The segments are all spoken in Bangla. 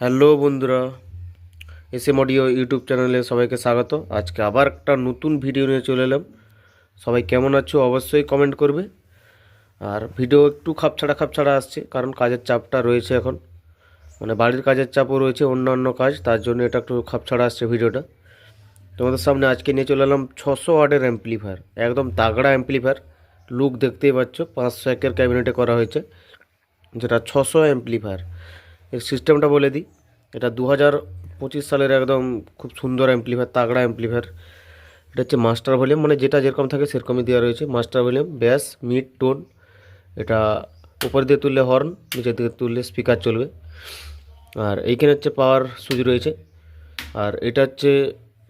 হ্যালো বন্ধুরা এস এম অডিও ইউটিউব চ্যানেলে সবাইকে স্বাগত। আজকে আবার একটা নতুন ভিডিও নিয়ে চলে এলাম। সবাই কেমন আছো অবশ্যই কমেন্ট করবে। আর ভিডিও একটু খাপছাড়া খাপছাড়া আসছে, কারণ কাজের চাপটা রয়েছে এখন। মানে বাড়ির কাজের চাপও রয়েছে, অন্যান্য কাজ, তার জন্য এটা একটু খাপছাড়া আসছে ভিডিওটা। তোমাদের সামনে আজকে নিয়ে চলে এলাম ছশো ওয়ার্ডের অ্যাম্পলিফায়ার একদম তাগড়া অ্যাম্পলিফায়ার লুক দেখতেই পাচ্ছ, পাঁচশো একের ক্যাবিনেটে করা হয়েছে, যেটা ছশো অ্যাম্পলিফায়ার এর সিস্টেমটা বলে দিই। এটা দু পঁচিশ সালের একদম খুব সুন্দর অ্যাম্পলিফায়ার তাগড়া অ্যাম্পলিফায়ার এটা হচ্ছে মাস্টার ভলিউম মানে যেটা যেরকম থাকে সেরকমই দেওয়া রয়েছে। Master volume bass mid tone এটা উপর দিয়ে তুললে হর্ন নিচের দিকে তুললে স্পিকার চলবে। আর এইখানে হচ্ছে পাওয়ার সুইচ রয়েছে। আর এটা হচ্ছে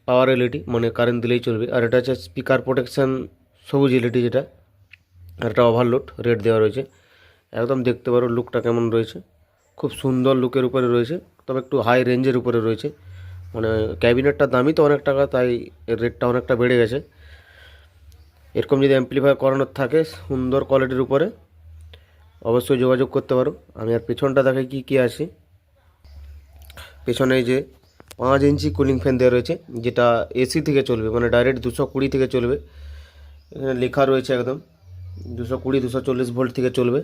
পাওয়ার এলইডি মানে কারেন্ট দিলেই চলবে। আর এটা হচ্ছে স্পিকার প্রোটেকশান সবুজ এলইডি যেটা। আর এটা ওভারলোড রেড দেওয়া রয়েছে। একদম দেখতে পারো লুকটা কেমন রয়েছে। খুব সুন্দর লুকের উপরে রয়েছে, তবে একটু হাই রেঞ্জের উপরে রয়েছে। মানে ক্যাবিনেটটা দামই তো অনেক টাকা, তাই এর রেটটা অনেকটা বেড়ে গেছে। এরকম যদি অ্যাম্পলিফায়ার করানোর থাকে, সুন্দর কোয়ালিটির উপরে, অবশ্যই যোগাযোগ করতে পারো। আমি আর পেছনটা দেখাই কী কী আছে। পেছনে যে পাঁচ ইঞ্চি কুলিং ফ্যান দেওয়া রয়েছে, যেটা এসি থেকে চলবে মানে ডাইরেক্ট দুশো কুড়ি থেকে চলবে। এখানে লেখা রয়েছে একদম, দুশো কুড়ি, দুশো চল্লিশ ভোল্ট থেকে চলবে।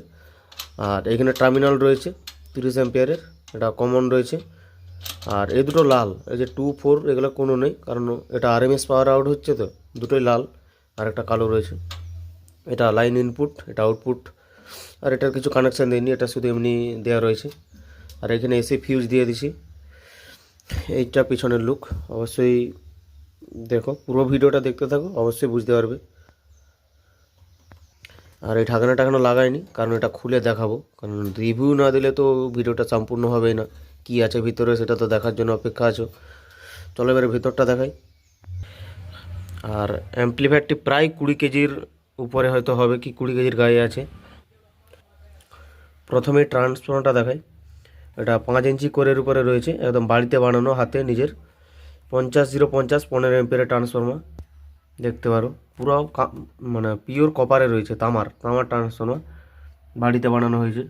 আর এখানে টার্মিনাল রয়েছে। তিরিশ অ্যাম্পিয়ারের এটা কমন রয়েছে। আর এই দুটো লাল, এই যে টু ফোর এগুলো কোনো নেই, কারণ এটা আরএমএস পাওয়ার আউট হচ্ছে তো, দুটোই লাল, আর একটা কালো রয়েছে। এটা লাইন ইনপুট এটা আউটপুট আর এটার কিছু কানেকশান দিইনি এটা শুধু এমনি দেওয়া রয়েছে। আর এখানে এসি ফিউজ দিয়ে দিছি। এইটা পিছনের লুক অবশ্যই দেখো, পুরো ভিডিওটা দেখতে থাকো, অবশ্যই বুঝতে পারবে। আর এই ঢাকনা টাকানো লাগাইনি, কারণ এটা খুলে দেখাবো। কারণ রিভিউ না দিলে তো ভিডিওটা সম্পূর্ণ হবে না। কি আছে ভিতরে সেটা তো দেখার জন্য অপেক্ষা আছো। চলো এবারে ভিতরটা দেখাই। আর অ্যাম্পলিফায়ারটি প্রায় কুড়ি কেজির উপরে হয়তো হবে, কি কুড়ি কেজির গায়ে আছে। প্রথমে ট্রান্সফর্মারটা দেখাই। এটা পাঁচ ইঞ্চি কোরের উপরে রয়েছে, একদম বাড়িতে বানানো, হাতে নিজের। পঞ্চাশ, জিরো পঞ্চাশ, পনেরো এম্পিয়ারের ট্রান্সফর্মার দেখতে পারো। পুরো মানে পিওর কপারে রয়েছে তামার। তামার ট্রান্সফর্মার বাড়িতে বানানো হয়েছে।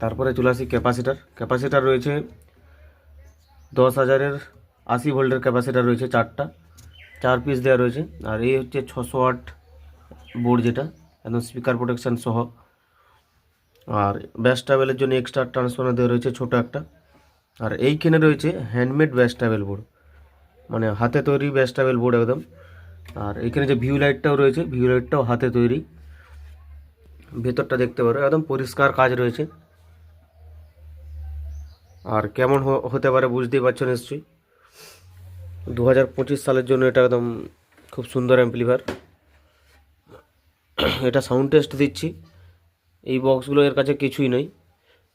তারপরে চলে আসি ক্যাপাসিটার ক্যাপাসিটার রয়েছে দশ হাজারের আশি ভোল্টের ক্যাপাসিটার রয়েছে চারটা। চার পিস দেওয়া রয়েছে। আর এই হচ্ছে ছশো আট বোর্ড যেটা, একদম স্পিকার প্রোটেকশান সহ। আর ব্যাস ট্রাভেলের জন্য এক্সট্রা ট্রান্সফর্মার দেওয়া রয়েছে ছোটো একটা। আর এইখানে রয়েছে হ্যান্ডমেড ব্যাস ট্রাভেল বোর্ড মানে হাতে তৈরি ব্যাস ট্রাভেল বোর্ড একদম। আর এখানে যে ভিউ লাইটটাও রয়েছে ভিউ লাইটটাও হাতে তৈরি। ভেতরটা দেখতে পারো, একদম পরিষ্কার কাজ রয়েছে। আর কেমন হতে পারে বুঝতেই পারছ নিশ্চয়ই। দু হাজার পঁচিশ সালের জন্য এটা একদম খুব সুন্দর অ্যাম্পলিফায়ার এটা সাউন্ড টেস্ট দিচ্ছি। এই বক্সগুলো এর কাছে কিছুই নেই।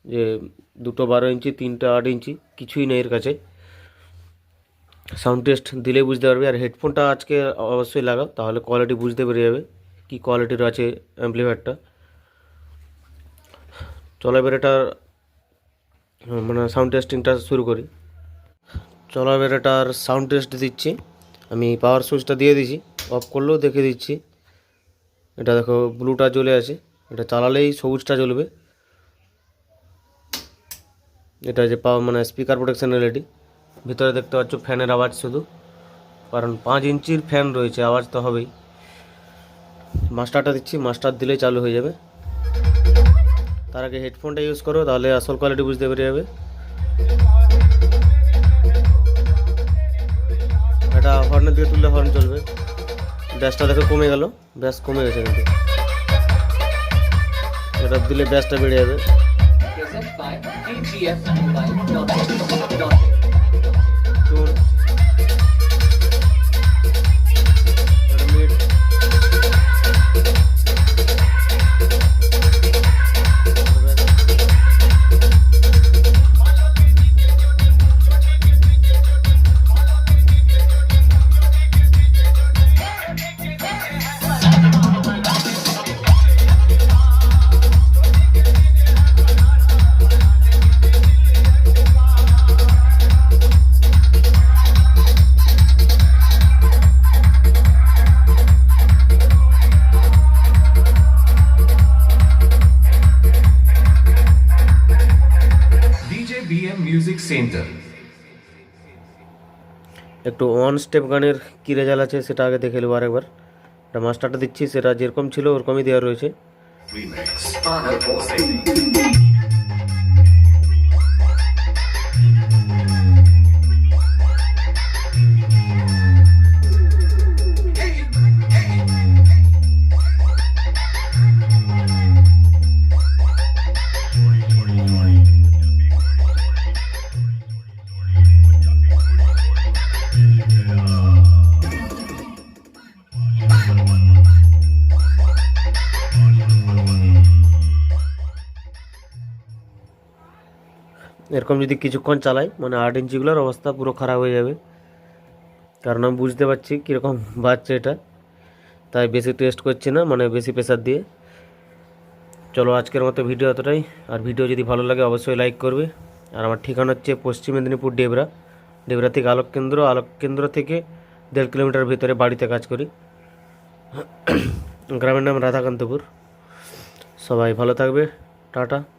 যে দুটো বারো ইঞ্চি, তিনটা আট ইঞ্চি, কিছুই নেই এর কাছে। সাউন্ড টেস্ট দিলেই বুঝতে পারবে আর হেডফোনটা আজকে অবশ্যই লাগাও, তাহলে কোয়ালিটি বুঝতে পেরে যাবে কী কোয়ালিটির আছে অ্যাম্পলিফায়ারটা চলো এবার এটা মানে সাউন্ড টেস্টিংটা শুরু করি। চলো এবার এটার সাউন্ড টেস্ট দিচ্ছি। আমি পাওয়ার সুইচটা দিয়ে দিচ্ছি অফ করলেও দেখে দিচ্ছি। এটা দেখো ব্লুটা জ্বলে আছে। এটা চালালেই সবুজটা জ্বলবে। এটা যে পাওয়ার মানে স্পিকার প্রোটেকশন এলইডি ভিতরে দেখতে পাচ্ছ ফ্যানের আওয়াজ শুধু। কারণ পাঁচ ইঞ্চির ফ্যান রয়েছে, আওয়াজ তো হবেই। মাস্টারটা দিচ্ছি, মাস্টার দিলেই চালু হয়ে যাবে। তার আগে হেডফোনটা ইউজ করো, তাহলে আসল কোয়ালিটি বুঝতে পেরে যাবে। এটা হর্নের দিকে তুললে হর্ন চলবে। ব্যাসটা দেখো কমে গেল, ব্যাস কমে গেছে কিন্তু। এটা দিলে ব্যাসটা বেড়ে যাবে। একটু ওয়ান স্টেপ গানের কী রেজাল্ট আছে সেটা আগে দেখে নেব আরেকবার। এটা মাস্টারটা দিচ্ছি সেটা যেরকম ছিল ওরকমই দেওয়া রয়েছে। এরকম যদি কিছুক্ষণ চালাই মানে আট ইঞ্চিগুলোর অবস্থা পুরো খারাপ হয়ে যাবে। কারণ আমি বুঝতে পারছি কীরকম বাজছে এটা। তাই বেশি টেস্ট করছি না মানে বেশি প্রেশার দিয়ে। চলো আজকের মতো ভিডিও এতটাই। আর ভিডিও যদি ভালো লাগে, অবশ্যই লাইক করবে। আর আমার ঠিকানা হচ্ছে পশ্চিম মেদিনীপুর ডেবরা। ডেবরা থেকে আলোক কেন্দ্র আলোক কেন্দ্র থেকে দেড় কিলোমিটার ভিতরে বাড়িতে কাজ করি। গ্রামের নাম রাধাকান্তপুর। সবাই ভালো থাকবে। টাটা।